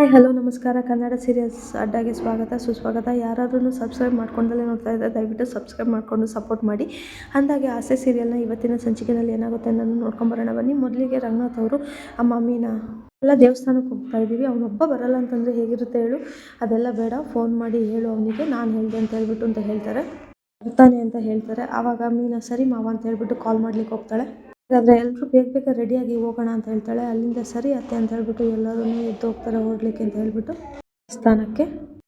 Hi, hello, ನಮಸ್ಕಾರ. Kannada serials ಅಡ್ಡಾಗೆ ಸ್ವಾಗತ, ಸುಸ್ವಾಗತ. ಯಾರಾದ್ರೂ ಸಬ್ಸ್ಕ್ರೈಬ್ ಮಾಡ್ಕೊಂಡಲ್ಲೇ ನೋಡ್ತಾ ಇದ್ದರೆ ದಯವಿಟ್ಟು ಸಬ್ಸ್ಕ್ರೈಬ್ ಮಾಡಿಕೊಂಡು ಸಪೋರ್ಟ್ ಮಾಡಿ. ಅಂದಾಗೆ ಆಸೆ ಸೀರಿಯಲ್ನ ಇವತ್ತಿನ ಸಂಚಿಕೆಯಲ್ಲಿ ಏನಾಗುತ್ತೆ ಅನ್ನೋದು ನೋಡ್ಕೊಂಬರೋಣ ಬನ್ನಿ, ಮೊದಲಿಗೆ ರಂಗನಾಥ್ ಅವರು, ಅಮ್ಮ, ಮೀನಾ, ಎಲ್ಲ ದೇವಸ್ಥಾನಕ್ಕೆ ಹೋಗ್ತಾ ಇದ್ದೀವಿ. ಅವನೊಬ್ಬ ಬರಲ್ಲ ಅಂತಂದರೆ ಹೇಗಿರುತ್ತೆ ಹೇಳು? ಅದೆಲ್ಲ ಬೇಡ ಫೋನ್ ಮಾಡಿ ಹೇಳು ಅವನಿಗೆ. ನಾನು ಹೇಳಿದೆ ಅಂತ ಹೇಳ್ಬಿಟ್ಟು ಅಂತ ಹೇಳ್ತಾರೆ. ಬರ್ತಾನೆ ಅಂತ ಹೇಳ್ತಾರೆ. ಆವಾಗ ಮೀನಾ, ಸರಿ ಮಾವ ಅಂತ ಹೇಳ್ಬಿಟ್ಟು ಕಾಲ್ ಮಾಡ್ಲಿಕ್ಕೆ ಹೋಗ್ತಾಳೆ. ಹಾಗಾದರೆ ಎಲ್ಲರೂ ಬೇಗ ಬೇಗ ರೆಡಿಯಾಗಿ ಹೋಗೋಣ ಅಂತ ಹೇಳ್ತಾಳೆ. ಅಲ್ಲಿಂದ ಸರಿ ಅತ್ತೆ ಅಂತ ಹೇಳ್ಬಿಟ್ಟು ಎಲ್ಲರೂ ಎದ್ದು ಹೋಗ್ತಾರೆ ಹೋಗ್ಲಿಕ್ಕೆ ಅಂತ ಹೇಳ್ಬಿಟ್ಟು ಸ್ಥಾನಕ್ಕೆ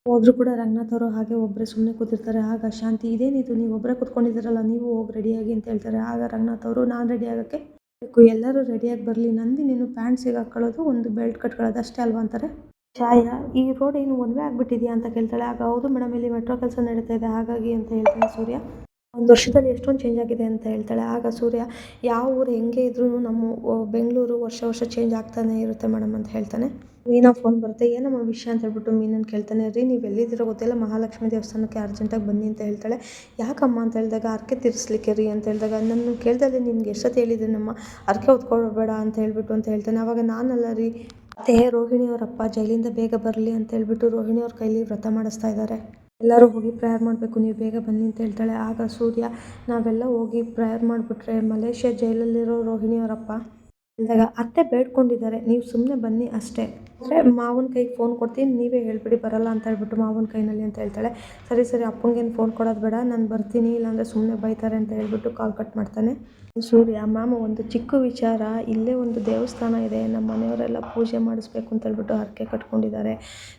ಹೋದ್ರು ಕೂಡ ರಂಗನಾಥ್ ಅವರು ಹಾಗೆ ಒಬ್ಬರೇ ಸುಮ್ಮನೆ ಕೂತಿರ್ತಾರೆ. ಆಗ ಶಾಂತಿ, ಇದೇನಿದು? ನೀವು ಒಬ್ಬರೇ ಕೂತ್ಕೊಂಡಿದ್ದೀರಲ್ಲ, ನೀವು ಹೋಗಿ ರೆಡಿಯಾಗಿ ಅಂತ ಹೇಳ್ತಾರೆ. ಆಗ ರಂಗನಾಥ್ ಅವರು, ನಾನು ರೆಡಿ ಆಗೋಕ್ಕೆ ಬೇಕು. ಎಲ್ಲರೂ ರೆಡಿಯಾಗಿ ಬರಲಿ, ನಂದಿ ನೀನು ಪ್ಯಾಂಟ್ಸಿಗೆ ಹಾಕೊಳ್ಳೋದು ಒಂದು ಬೆಲ್ಟ್ ಕಟ್ಕೊಳ್ಳೋದು ಅಷ್ಟೇ ಅಲ್ವಾ ಅಂತಾರೆ. ಛಾಯ ಈ ರೋಡ್ ಏನು ಒಂದೇ ಆಗ್ಬಿಟ್ಟಿದೆಯಾ ಅಂತ ಕೇಳ್ತಾಳೆ. ಆಗ ಹೌದು ಮೇಡಮ್ ಇಲ್ಲಿ ಮೆಟ್ರೋ ಕೆಲಸ ನಡೀತಾ ಇದೆ. ಹಾಗಾಗಿ ಅಂತ ಹೇಳ್ತಾನೆ ಸೂರ್ಯ. ಒಂದು ವರ್ಷದಲ್ಲಿ ಎಷ್ಟೊಂದು ಚೇಂಜ್ ಆಗಿದೆ ಅಂತ ಹೇಳ್ತಾಳೆ. ಆಗ ಸೂರ್ಯ, ಯಾವ ಊರು, ಹೆಂಗೆ ಇದ್ರೂ ನಮ್ಮ ಬೆಂಗಳೂರು ವರ್ಷ ವರ್ಷ ಚೇಂಜ್ ಆಗ್ತಾನೆ ಇರುತ್ತೆ ಮೇಡಮ್ ಅಂತ ಹೇಳ್ತಾನೆ. ಮೀನಾ ಫೋನ್ ಬರುತ್ತೆ. ಏನಮ್ಮ ವಿಷಯ ಅಂತ ಹೇಳ್ಬಿಟ್ಟು ಮೀನನ್ನು ಕೇಳ್ತಾನೆ, ರೀ, ನೀವು ಎಲ್ಲಿದ್ದೀರೋ ಗೊತ್ತಿಲ್ಲ, ಮಹಾಲಕ್ಷ್ಮಿ ದೇವಸ್ಥಾನಕ್ಕೆ ಅರ್ಜೆಂಟಾಗಿ ಬನ್ನಿ ಅಂತ ಹೇಳ್ತಾಳೆ. ಯಾಕಮ್ಮ? ಅಂತ ಹೇಳಿದಾಗ, ಅರ್ಕೆ ತೀರಿಸ್ಲಿಕ್ಕೆ ರೀ ಅಂತ ಹೇಳಿದಾಗ, ನಾನು ಕೇಳ್ದಲ್ಲಿ ನಿನ್ಗೆ ಎಷ್ಟೊತ್ತು ಹೇಳಿದ್ದೆ ನಮ್ಮ ಅರ್ಕೆ ಹೊತ್ಕೊಳ್ಬೇಡ ಅಂತ ಹೇಳ್ಬಿಟ್ಟು ಅಂತ ಹೇಳ್ತಾನೆ. ಅವಾಗ ನಾನಲ್ಲ, ರೀ, ಮತ್ತೆ ರೋಹಿಣಿ ಅವರಪ್ಪ ಜೈಲಿಂದ ಬೇಗ ಬರಲಿ ಅಂತ ಹೇಳ್ಬಿಟ್ಟು ರೋಹಿಣಿ ಅವ್ರ ಕೈಲಿ ವ್ರತ ಮಾಡಿಸ್ತಾ ಇದ್ದಾರೆ. ಎಲ್ಲರೂ ಹೋಗಿ ಪ್ರೇಯರ್ ಮಾಡಬೇಕು, ನೀವು ಬೇಗ ಬನ್ನಿ ಅಂತ ಹೇಳ್ತಾಳೆ. ಆಗ ಸೂರ್ಯ, ನಾವೆಲ್ಲ ಹೋಗಿ ಪ್ರೇಯರ್ ಮಾಡಿಬಿಟ್ರೆ ಮಲೇಷ್ಯಾ ಜೈಲಲ್ಲಿರೋ ರೋಹಿಣಿ ಅವರಪ್ಪ ಅಂದಾಗ, ಅತ್ತೆ ಬೇಡ್ಕೊಂಡಿದ್ದಾರೆ, ನೀವು ಸುಮ್ಮನೆ ಬನ್ನಿ ಅಷ್ಟೇ. ಅಂದರೆ ಮಾವನ ಕೈಗೆ ಫೋನ್ ಕೊಡ್ತೀನಿ, ನೀವೇ ಹೇಳಿಬಿಡಿ, ಬರಲ್ಲ ಅಂತ ಹೇಳ್ಬಿಟ್ಟು ಮಾವನ ಕೈನಲ್ಲಿ ಅಂತ ಹೇಳ್ತಾಳೆ. ಸರಿ ಸರಿ ಅಪ್ಪಂಗೇನು ಫೋನ್ ಕೊಡೋದು ಬೇಡ, ನಾನು ಬರ್ತೀನಿ, ಇಲ್ಲಾಂದರೆ ಸುಮ್ಮನೆ ಬೈತಾರೆ ಅಂತ ಹೇಳ್ಬಿಟ್ಟು ಕಾಲ್ ಕಟ್ ಮಾಡ್ತಾನೆ. ಸೂರ್ಯ ಮ್ಯಾಮ್ ಒಂದು ಚಿಕ್ಕ ವಿಚಾರ, ಇಲ್ಲೇ ಒಂದು ದೇವಸ್ಥಾನ ಇದೆ, ನಮ್ಮ ಮನೆಯವರೆಲ್ಲ ಪೂಜೆ ಮಾಡಿಸ್ಬೇಕು ಅಂತ ಹೇಳ್ಬಿಟ್ಟು ಹರಕೆ ಕಟ್ಕೊಂಡಿದ್ದಾರೆ.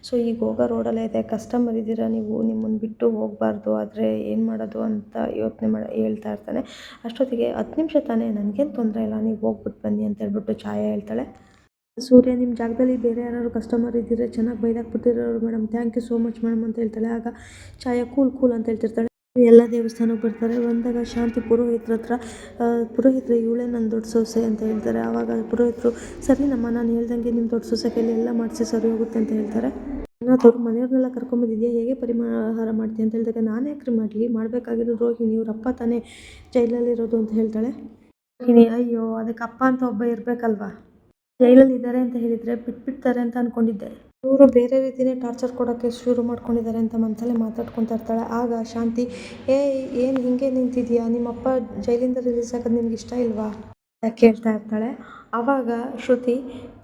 ಸೊ, ಈಗ ಹೋಗೋ ರೋಡಲ್ಲೇ ಇದೆ ಕಸ್ಟಮರ್ ಇದ್ದೀರಾ ನೀವು, ನಿಮ್ಮನ್ನು ಬಿಟ್ಟು ಹೋಗಬಾರ್ದು, ಆದರೆ ಏನು ಮಾಡೋದು ಅಂತ ಯೋಚನೆ ಮಾಡಿ, ಹೇಳ್ತಾ ಇರ್ತಾನೆ. ಅಷ್ಟೊತ್ತಿಗೆ ಹತ್ತು ನಿಮಿಷ ತಾನೇ, ನನಗೇನು ತೊಂದರೆ ಇಲ್ಲ, ನೀವು ಹೋಗ್ಬಿಟ್ಟು ಬನ್ನಿ ಅಂತ ಹೇಳ್ಬಿಟ್ಟು ಛಾಯಾ ಹೇಳ್ತಾಳೆ. ಸೂರ್ಯ ನಿಮ್ಮ ಜಾಗದಲ್ಲಿ ಬೇರೆ ಯಾರಾದ್ರು ಕಸ್ಟಮರ್ ಇದ್ದಿದ್ರೆ ಚೆನ್ನಾಗಿ ಬೈದಾಕ್ಬಿಟ್ಟಿರೋರು madam thank you so much madam ಅಂತ ಹೇಳ್ತಾಳೆ. ಆಗ ಛಾಯಾ ಕೂಲ್ ಕೂಲ್ ಅಂತ ಹೇಳ್ತಿರ್ತಾಳೆ. ಎಲ್ಲ ದೇವಸ್ಥಾನಕ್ಕೆ ಬರ್ತಾರೆ. ಬಂದಾಗ ಶಾಂತಿ ಪುರೋಹಿತ್ರ ಹತ್ರ ಪುರೋಹಿತ್ರ ಇವಳೇ ನನ್ನ ದೊಡ್ಡ ಸೊಸೆ ಅಂತ ಹೇಳ್ತಾರೆ. ಆವಾಗ ಪುರೋಹಿತರು, ಸರಿ ನಮ್ಮ ನಾನು ಹೇಳ್ದಂಗೆ ನಿಮ್ಮ ದೊಡ್ಡ ಸೊಸೆ ಕೈಲಿ ಎಲ್ಲ ಮಾಡಿಸಿ ಸರಿ ಹೋಗುತ್ತೆ ಅಂತ ಹೇಳ್ತಾರೆ. ಅವ್ರ ಮನೆಯವ್ರನ್ನೆಲ್ಲ ಕರ್ಕೊಂಬಂದಿದ್ಯಾ ಹೇಗೆ ಪರಿಹಾರ ಮಾಡ್ತೀಯ ಅಂತ ಹೇಳಿದಾಗ, ನಾನು ಯಾಕ್ರಿ ಮಾಡಲಿ, ಮಾಡಬೇಕಾಗಿರೋದು ರೋಹಿಣಿ. ಇವ್ರ ಅಪ್ಪ ತಾನೇ ಜೈಲಲ್ಲಿರೋದು ಅಂತ ಹೇಳ್ತಾಳೆ. ರೋಹಿಣಿ, ಅಯ್ಯೋ, ಅದಕ್ಕೆ ಅಪ್ಪ ಅಂತ ಒಬ್ಬ ಇರಬೇಕಲ್ವಾ? ಜೈಲಲ್ಲಿ ಇದ್ದಾರೆ ಅಂತ ಹೇಳಿದರೆ ಬಿಟ್ಬಿಡ್ತಾರೆ ಅಂತ ಅಂದ್ಕೊಂಡಿದ್ದೆ ಇವರು ಬೇರೆ ರೀತಿಯೇ ಟಾರ್ಚರ್ ಕೊಡೋಕ್ಕೆ ಶುರು ಮಾಡ್ಕೊಂಡಿದ್ದಾರೆ ಅಂತ ಮನಸಲ್ಲೇ ಮಾತಾಡ್ಕೊತಾ ಇರ್ತಾಳೆ. ಆಗ ಶಾಂತಿ ಏ ಏನು ಹಿಂಗೆ ನಿಂತಿದ್ಯಾ? ನಿಮ್ಮಪ್ಪ ಜೈಲಿಂದ ರಿಲೀಸ್ ಆಗೋದು ನಿಮ್ಗೆ ಇಷ್ಟ ಇಲ್ವಾ? ಅಂತ ಕೇಳ್ತಾ ಇರ್ತಾಳೆ. ಆವಾಗ ಶ್ರುತಿ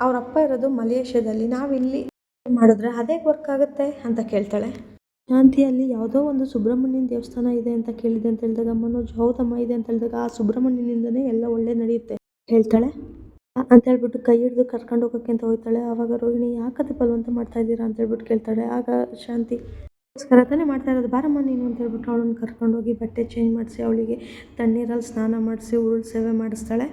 ಅವರಪ್ಪ ಇರೋದು ಮಲೇಷ್ಯಾದಲ್ಲಿ, ನಾವಿಲ್ಲಿ ಮಾಡಿದ್ರೆ ಅದೇ ವರ್ಕ್ ಆಗುತ್ತೆ? ಅಂತ ಕೇಳ್ತಾಳೆ. ಶಾಂತಿಯಲ್ಲಿ ಯಾವುದೋ ಒಂದು ಸುಬ್ರಹ್ಮಣ್ಯನ ದೇವಸ್ಥಾನ ಇದೆ ಅಂತ ಕೇಳಿದೆ ಅಂತ ಹೇಳಿದಾಗ, ಮನೋಜ್, ಹೌದಮ್ಮ, ಇದೆ ಅಂತ ಹೇಳಿದಾಗ ಆ ಸುಬ್ರಹ್ಮಣ್ಯನಿಂದನೇ ಎಲ್ಲ ಒಳ್ಳೆ ನಡೆಯುತ್ತೆ ಹೇಳ್ತಾಳೆ. ಅಂತ ಹೇಳ್ಬಿಟ್ಟು ಕೈ ಹಿಡಿದು ಕರ್ಕೊಂಡು ಹೋಗೋಕ್ಕೆ ಅಂತ ಹೋಗ್ತಾಳೆ. ಆವಾಗ ರೋಹಿಣಿ ಯಾಕತ್ತೆ ಬಲವಂತ ಮಾಡ್ತಾ ಇದ್ದೀರಾ ಅಂತ ಹೇಳ್ಬಿಟ್ಟು ಕೇಳ್ತಾಳೆ. ಆಗ ಶಾಂತಿ, ಗೋಸ್ಕರ ತಾನೇ ಮಾಡ್ತಾ ಇರೋದು, ಬಾರಮ್ಮ ನೀನು ಅಂತ ಹೇಳ್ಬಿಟ್ಟು ಅವಳನ್ನ ಕರ್ಕೊಂಡೋಗಿ ಬಟ್ಟೆ ಚೇಂಜ್ ಮಾಡಿಸಿ, ಅವಳಿಗೆ ತಣ್ಣೀರಲ್ಲಿ ಸ್ನಾನ ಮಾಡಿಸಿ, ಉರುಳು ಸೇವೆ ಮಾಡಿಸ್ತಾಳೆ.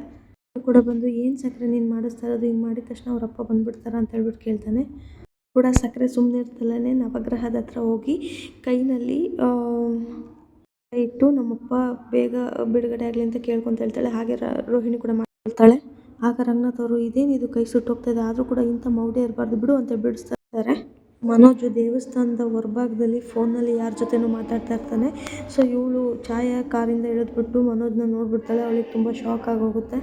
ಕೂಡ ಬಂದು, ಏನು ಸಕ್ಕರೆ ನೀನು ಮಾಡಿಸ್ತಾ ಇರೋದು, ಹಿಂಗೆ ಮಾಡಿದ ತಕ್ಷಣ ಅವರಪ್ಪ ಬಂದುಬಿಡ್ತಾರೆ? ಅಂತ ಹೇಳ್ಬಿಟ್ಟು ಕೇಳ್ತಾನೆ. ಕೂಡ ಸಕ್ಕರೆ ಸುಮ್ಮನೆ ಇರ್ತಲೇ ನವಗ್ರಹದ ಹತ್ರ ಹೋಗಿ ಕೈನಲ್ಲಿ ಇಟ್ಟು ನಮ್ಮಪ್ಪ ಬೇಗ ಬಿಡುಗಡೆ ಆಗಲಿ ಅಂತ ಕೇಳ್ಕೊಂತ ಹೇಳ್ತಾಳೆ. ಹಾಗೆ ರೋಹಿಣಿ ಕೂಡ ಮಾಡ್ತಾಳೆ. ಆಗ ರಂಗನಾಥ್ ಅವರು ಇದೇನಿದು ಕೈ ಸುಟ್ಟೋಗ್ತಾ ಇದೆ ಆದರೂ ಕೂಡ ಇಂಥ ಮೌಢ್ಯ ಇರಬಾರ್ದು. ಬಿಡು ಅಂತ ಬಿಡಿಸ್ತಾ ಇರ್ತಾರೆ ಮನೋಜು ದೇವಸ್ಥಾನದ ಹೊರಭಾಗದಲ್ಲಿ ಫೋನಲ್ಲಿ ಯಾರ ಜೊತೆನೂ ಮಾತಾಡ್ತಾ ಇರ್ತಾನೆ. ಸೊ, ಇವಳು ಛಾಯಾ ಕಾರಿಂದ ಇಳಿದ್ಬಿಟ್ಟು ಮನೋಜ್ನ ನೋಡ್ಬಿಡ್ತಾಳೆ. ಅವಳಿಗೆ ತುಂಬ ಶಾಕ್ ಆಗೋಗುತ್ತೆ.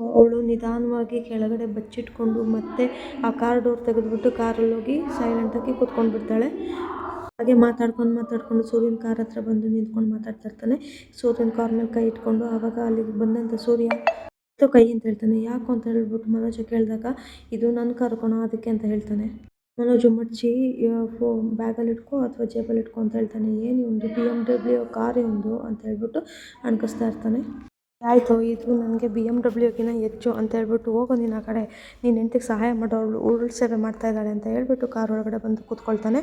ಅವಳು ನಿಧಾನವಾಗಿ ಕೆಳಗಡೆ ಬಚ್ಚಿಟ್ಕೊಂಡು ಮತ್ತೆ ಆ ಕಾರ್ ಡೋರ್ ತೆಗೆದ್ಬಿಟ್ಟು ಕಾರಲ್ಲಿ ಹೋಗಿ ಸೈಲೆಂಟಾಗಿ ಕೂತ್ಕೊಂಡು ಬಿಡ್ತಾಳೆ ಹಾಗೆ ಮಾತಾಡ್ಕೊಂಡು ಮಾತಾಡ್ಕೊಂಡು ಸೂರ್ಯನ ಕಾರ್ ಹತ್ರ ಬಂದು ನಿಂತ್ಕೊಂಡು ಮಾತಾಡ್ತಾ ಇರ್ತಾನೆ. ಸೂರ್ಯನ ಕಾರ್ನಲ್ಲಿ ಕೈ ಇಟ್ಕೊಂಡು ಆವಾಗ ಅಲ್ಲಿಗೆ ಬಂದಂಥ ಸೂರ್ಯ ಎತ್ತು ಕೈ ಅಂತ ಹೇಳ್ತಾನೆ. ಯಾಕು ಅಂತ ಹೇಳ್ಬಿಟ್ಟು ಮನೋಜ ಕೇಳಿದಾಗ, ಇದು ನನ್ನ ಕರ್ಕೊಣ ಕಣೋ ಅದಕ್ಕೆ ಅಂತ ಹೇಳ್ತಾನೆ. ಮನೋಜು ಮಡ್ಚಿ ಫೋ, ಬ್ಯಾಗಲ್ಲಿ ಇಟ್ಕೊ ಅಥವಾ ಜೇಬಲ್ಲಿ ಇಟ್ಕೊ ಅಂತ ಹೇಳ್ತಾನೆ. ಏನು ಒಂದು ಬಿ ಎಂ ಡಬ್ಲ್ಯೂ ಕಾರ್ ಒಂದು ಅಂತ ಹೇಳ್ಬಿಟ್ಟು ಅನ್ಕಿಸ್ತಾ ಇರ್ತಾನೆ. ಆಯಿತು, ಇದು ನನಗೆ ಬಿ ಎಂ ಡಬ್ಲ್ಯೂಗಿನ ಹೆಚ್ಚು ಅಂತ ಹೇಳ್ಬಿಟ್ಟು ಹೋಗೋ ನಿನ್ನ ಕಡೆ. ನೀನು ಹೆಂಡತಿಗೆ ಸಹಾಯ ಮಾಡೋಳು ಉರುಳು ಸೇವೆ ಮಾಡ್ತಾ ಇದ್ದಾಳೆ ಅಂತ ಹೇಳ್ಬಿಟ್ಟು ಕಾರ್ ಒಳಗಡೆ ಬಂದು ಕೂತ್ಕೊಳ್ತಾನೆ.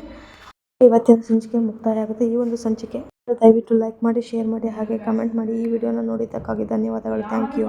ಇವತ್ತಿನ ಸಂಚಿಕೆ ಮುಕ್ತಾಯ ಆಗುತ್ತೆ ಈ ಒಂದು ಸಂಚಿಕೆ ದಯವಿಟ್ಟು ಲೈಕ್ ಮಾಡಿ ಶೇರ್ ಮಾಡಿ, ಹಾಗೆ ಕಮೆಂಟ್ ಮಾಡಿ. ಈ ವಿಡಿಯೋನ ನೋಡಿದ್ದಕ್ಕಾಗಿ ಧನ್ಯವಾದಗಳು. Thank you